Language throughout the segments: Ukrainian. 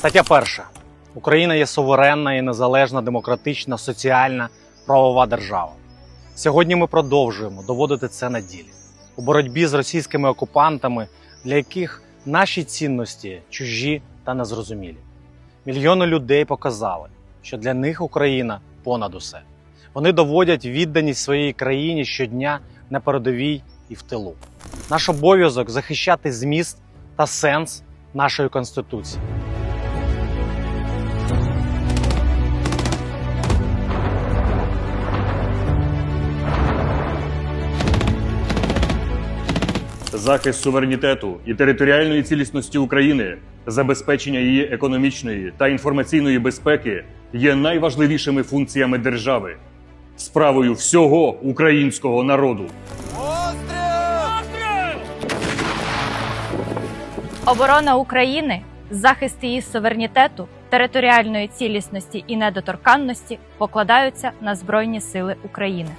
Стаття перша. Україна є суверенна і незалежна демократична, соціальна, правова держава. Сьогодні ми продовжуємо доводити це на ділі у боротьбі з російськими окупантами, для яких наші цінності чужі та незрозумілі. Мільйони людей показали, що для них Україна понад усе. Вони доводять відданість своїй країні щодня на передовій і в тилу. Наш обов'язок захищати зміст та сенс нашої конституції. Захист суверенітету і територіальної цілісності України, забезпечення її економічної та інформаційної безпеки є найважливішими функціями держави, справою всього українського народу. Оборона України, захист її суверенітету, територіальної цілісності і недоторканності покладаються на Збройні Сили України.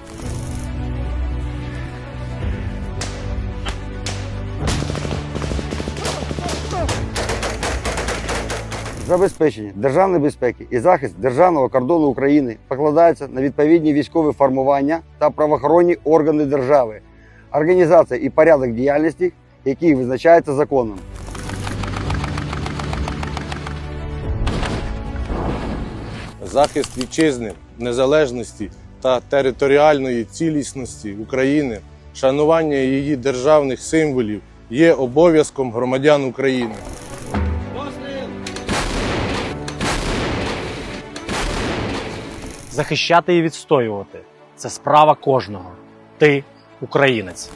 Забезпечення державної безпеки і захист державного кордону України покладається на відповідні військові формування та правоохоронні органи держави, організація і порядок діяльності, які визначаються законом. захист вітчизни, незалежності та територіальної цілісності України, шанування її державних символів є обов'язком громадян України. Захищати і відстоювати це справа кожного. Ти українець.